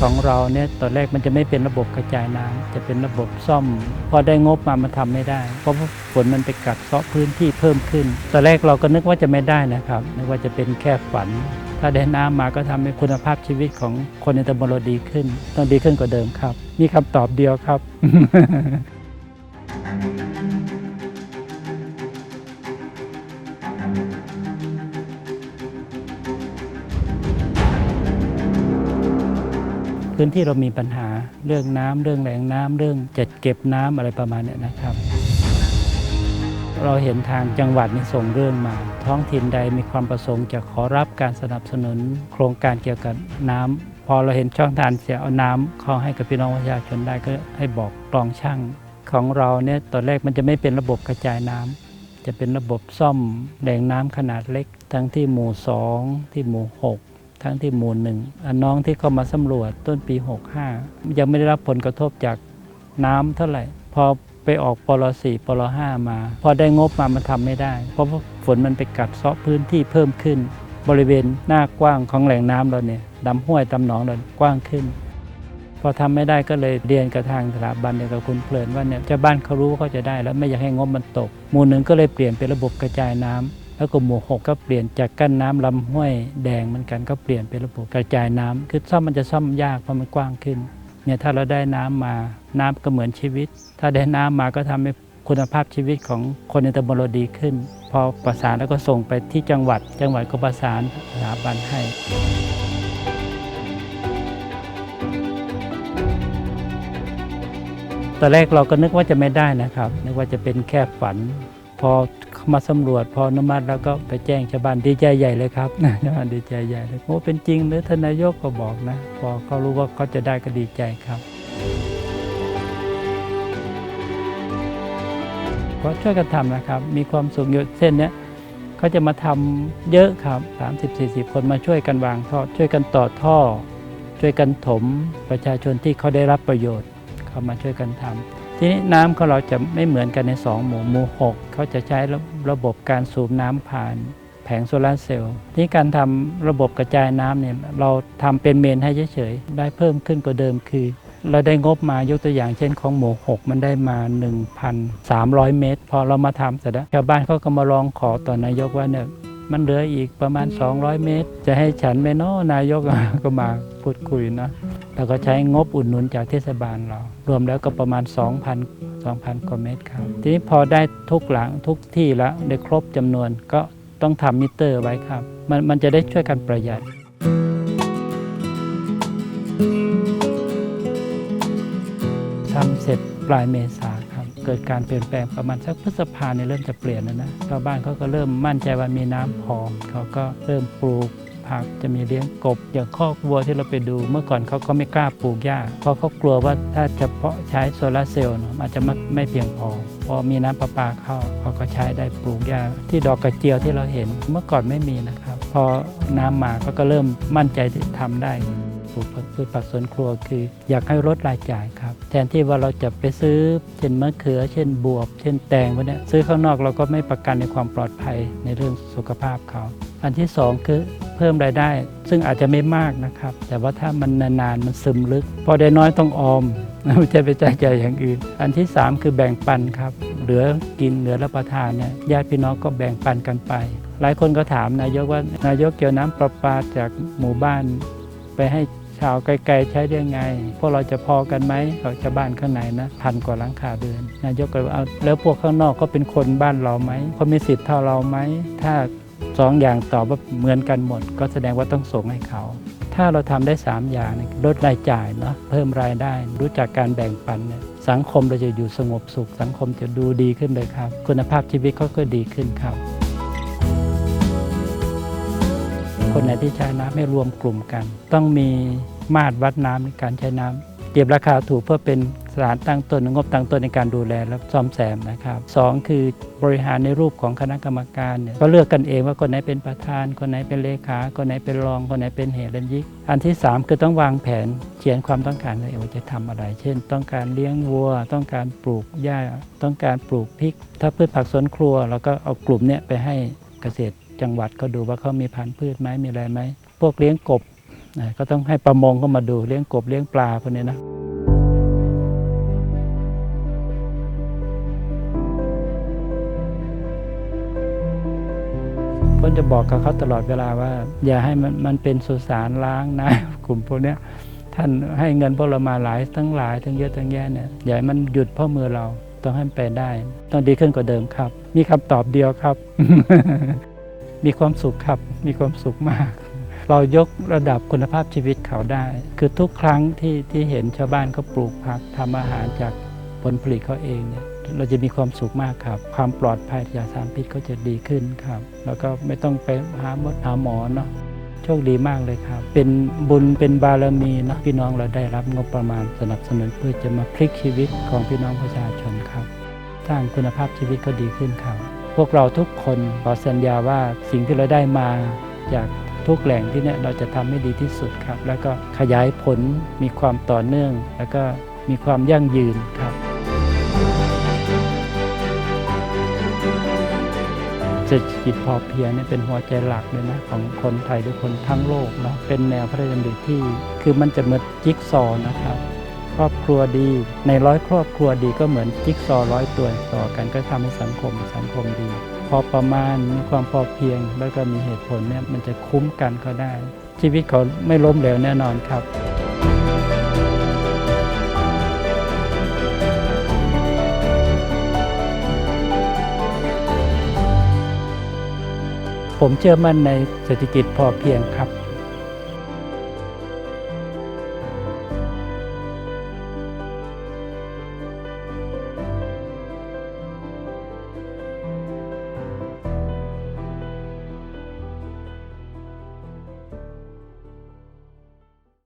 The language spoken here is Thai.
ของเราเนี่ยตอนแรกมันจะไม่เป็นระบบกระจายน้ำจะเป็นระบบซ่อม พอได้งบมามันทำไม่ได้ เพราะฝนมันไปกัดเซาะพื้นที่เพิ่มขึ้นตอนแรกเราก็นึกว่าจะไม่ได้นะครับนึกว่าจะเป็นแค่ฝัน ถ้าได้น้ำมาก็ทำให้คุณภาพชีวิตของคนในตำบลเราดีขึ้น ต้องดีขึ้นกว่าเดิมครับ นี่คำตอบเดียวครับ พื้นที่เรามีปัญหาเรื่องน้ำเรื่องแหล่งน้ำเรื่องจัดเก็บน้ำอะไรประมาณนี้นะครับ เราเห็นทางจังหวัดนี่ส่งเรื่องมา ท้องถิ่นใดมีความประสงค์จะขอรับการสนับสนุน โครงการเกี่ยวกับน้ำ พอเราเห็นช่องทางจะเอาน้ำเข้าให้กับพี่น้องประชาชนได้ก็ให้บอกกลองช่างของเราเนี่ยตอนแรกมันจะไม่เป็นระบบกระจายน้ำ จะเป็นระบบซ่อมแหล่งน้ำขนาดเล็ก ทั้งที่หมู่ 2 ที่หมู่ 6 ครั้งที่หมู่หนึ่งน้องที่เข้ามาสำรวจต้นปี 65 ยังไม่ได้รับผลกระทบจากน้ำเท่าไหร่ พอไปออกปลสี่ปลห้ามา พอได้งบมามันทำไม่ได้ เพราะฝนมันไปกัดเซาะพื้นที่เพิ่มขึ้น บริเวณหน้ากว้างของแหล่งน้ำเราเนี่ยดำห้วยดำหนองเรากว้างขึ้น พอทำไม่ได้ก็เลยเรียนกับทางสถาบันเดียวกับคุณเพลินว่าเนี่ยเจ้าบ้านเขารู้เขาจะได้ แล้วไม่อยากให้งบมันตก หมู่หนึ่งก็เลยเปลี่ยนเป็นระบบกระจายน้ำ แล้วก็หมู่หกก็เปลี่ยนจากกั้นน้ำลำห้วยแดงเหมือนกันก็เปลี่ยนเป็นระบบกระจายน้ำคือซ่อมมันจะซ่อมยากเพราะมันกว้างขึ้นเนี่ยถ้าเราได้น้ำมาน้ำก็เหมือนชีวิต ถ้าได้น้ำมาก็ทำให้คุณภาพชีวิตของคนในตำบลเราดีขึ้น พอประสานแล้วก็ส่งไปที่จังหวัด จังหวัดก็ประสานสถาบันให้ตอนแรกเราก็นึกว่าจะไม่ได้นะครับ นึกว่าจะเป็นแค่ฝัน พอเมาสำรวจพออนุมัติแล้วก็ไปแจ้งชาวบ้านดีใจใหญ่เลยครับชาวบ้านดีใจใหญ่เลยโอ้เป็นจริงหรือทนายกก็บอกนะ พอเขารู้ว่าเขาจะได้ก็ดีใจครับก็ช่วยกันทำนะครับ มีความสุขอยู่เส้นเนี้ยเขาจะมาทำเยอะครับ 30-40 คนมาช่วยกันวางท่อ ช่วยกันต่อท่อ ช่วยกันถมประชาชนที่เขาได้รับประโยชน์ เขามาช่วยกันทำ ทีนี้น้ำของเราจะไม่เหมือนกันใน 2 หมู่หมู่หกเขาจะใช้ระระบบการสูบน้ำผ่านแผงโซลาร์เซลล์ที่การทำระบบกระจายน้ำเนี่ยเราทำเป็นเมนให้เฉยๆ ได้เพิ่มขึ้นกว่าเดิมคือ เราได้งบมายกตัวอย่างเช่นของหมู่หกมันได้มา 1,300 เมตร พอเรามาทำเสร็จแล้วชาวบ้านเขาก็มาร้องขอต่อนายกว่าเนี่ยมันเหลืออีกประมาณ 200 เมตร จะให้ฉันไหมเนาะนายกก็มาพูดคุยนะ แล้วก็ใช้งบอุดหนุนจากเทศบาลเรา รวมแล้วก็ประมาณ 2,000 2,000 กว่าเมตรครับ ทีนี้พอได้ทุกหลังทุกที่แล้วได้ครบจำนวนก็ต้องทำมิเตอร์ไว้ครับ มันมันจะได้ช่วยกันประหยัดทำเสร็จปลายเมษาครับ เกิดการเปลี่ยนแปลงประมาณสักพฤษภาเนี่ยเริ่มจะเปลี่ยนแล้วนะชาวบ้านเขาก็เริ่มมั่นใจว่ามีน้ำพอเขาก็เริ่มปลูก ผักจะมีเลี้ยงกบ อย่างคอกวัวที่เราไปดูเมื่อก่อนเขาก็ไม่กล้าปลูกหญ้าเพราะเขากลัวว่าถ้าเฉพาะใช้โซลาร์เซลล์อาจจะไม่เพียงพอ พอมีน้ำประปาเข้าเขาก็ใช้ได้ปลูกหญ้าที่ดอกกระเจียวที่เราเห็นเมื่อก่อนไม่มีนะครับ พอน้ำมาเขาก็เริ่มมั่นใจที่ทำได้ปลูกพืชผักสวนครัวคือ อยากให้ลดรายจ่ายครับ แทนที่ว่าเราจะไปซื้อ เช่นมะเขือ เช่นบวบ เช่นแตงพวกนี้ซื้อข้างนอกเราก็ไม่ประกันในความปลอดภัยในเรื่องสุขภาพเขา อันที่สองคือ เพิ่มรายได้ ซึ่งอาจจะไม่มากนะครับ แต่ว่าถ้ามันนานๆมันซึมลึก พอได้น้อยต้องออมไม่ใช่ไปจ่ายจ่ายอย่างอื่น อันที่สามคือแบ่งปันครับ เหลือกินเหลือรับประทานเนี่ยญาติพี่น้องก็แบ่งปันกันไป หลายคนก็ถามนายกว่านายกเกี่ยวน้ำประปาจากหมู่บ้าน ไปให้ชาวไกลๆใช้ได้ไง พวกเราจะพอกันไหมเขาจะบ้านข้างในนะพันกว่าหลังคาเดือนนายกก็ว่าเอาแล้วพวกข้างนอกก็เป็นคนบ้านเราไหมเขามีสิทธิ์เท่าเราไหมถ้า สองอย่างตอบว่าเหมือนกันหมด ก็แสดงว่าต้องส่งให้เขา ถ้าเราทำได้ 3 อย่างลดรายจ่ายเนาะเพิ่มรายได้ รู้จักการแบ่งปันเนี่ยสังคมเราจะอยู่สงบสุข สังคมจะดูดีขึ้นเลยครับ คุณภาพชีวิตเขาก็ดีขึ้นครับ คนไหนที่ใช้น้ำให้รวมกลุ่มกัน ต้องมีมาตรวัดน้ำในการใช้น้ำ เก็บราคาถูกเพื่อเป็นสถานตั้งต้นงบตั้งต้นในการดูแลและซ่อมแซมนะครับสองคือบริหารในรูปของคณะกรรมการเนี่ยก็เลือกกันเองว่าคนไหนเป็นประธาน คนไหนเป็นเลขา คนไหนเป็นรอง คนไหนเป็นเหรัญยิก อันที่สามคือต้องวางแผนเขียนความต้องการเลยว่าจะทำอะไร เช่น ต้องการเลี้ยงวัว ต้องการปลูกหญ้า ต้องการปลูกพริก ถ้าพืชผักสวนครัวเราก็เอากลุ่มเนี้ยไปให้เกษตรจังหวัดก็ดูว่าเขามีพันธุ์พืชไหมมีอะไรไหมพวกเลี้ยงกบ ก็ต้องให้ประมงก็มาดูเลี้ยงกบเลี้ยงปลาพวกนี้นะผมจะบอกกับเขาตลอดเวลาว่า อย่าให้มันมันเป็นสุสานล้างนะกลุ่มพวกนี้ท่านให้เงินพวกเรามาหลายทั้งหลายทั้งเยอะทั้งแยะเนี่ยอย่าให้มันหยุดพราะมือเราต้องให้มันไปได้ ต้องดีขึ้นกว่าเดิมครับ มีคำตอบเดียวครับ มีความสุขครับ มีความสุขมาก เรายกระดับคุณภาพชีวิตเขาได้ คือทุกครั้งที่ที่เห็นชาวบ้านเขาปลูกผักทำอาหารจากผลผลิตเขาเองเนี่ยเราจะมีความสุขมากครับ ความปลอดภัยจากสารพิษก็จะดีขึ้นครับ แล้วก็ไม่ต้องไปหาหมดหาหมอเนาะโชคดีมากเลยครับ เป็นบุญเป็นบารมีนะพี่น้องเราได้รับงบประมาณสนับสนุนเพื่อจะมาพลิกชีวิตของพี่น้องประชาชนครับสร้างคุณภาพชีวิตก็ดีขึ้นครับ พวกเราทุกคนขอสัญญาว่าสิ่งที่เราได้มาจาก ทุกแหล่งที่เนี่ยเราจะทำให้ดีที่สุดครับ แล้วก็ขยายผลมีความต่อเนื่อง แล้วก็มีความยั่งยืนครับ เศรษฐกิจพอเพียงเนี่ยเป็นหัวใจหลักเลยนะของคนไทยทุกคนทั้งโลกเนาะเป็นแนวพระราชดำริที่ คือมันจะเหมือนจิ๊กซอนะครับ ครอบครัวดี ในร้อยครอบครัวดีก็เหมือนจิ๊กซอร้อยตัวต่อกันก็ทำให้สังคมสังคมดี พอประมาณมีความพอเพียง แล้วก็มีเหตุผลเนี่ยมันจะคุ้มกันก็ได้ ชีวิตเขาไม่ล้มเหลวแน่นอนครับผมเชื่อมั่นในเศรษฐกิจพอเพียงครับ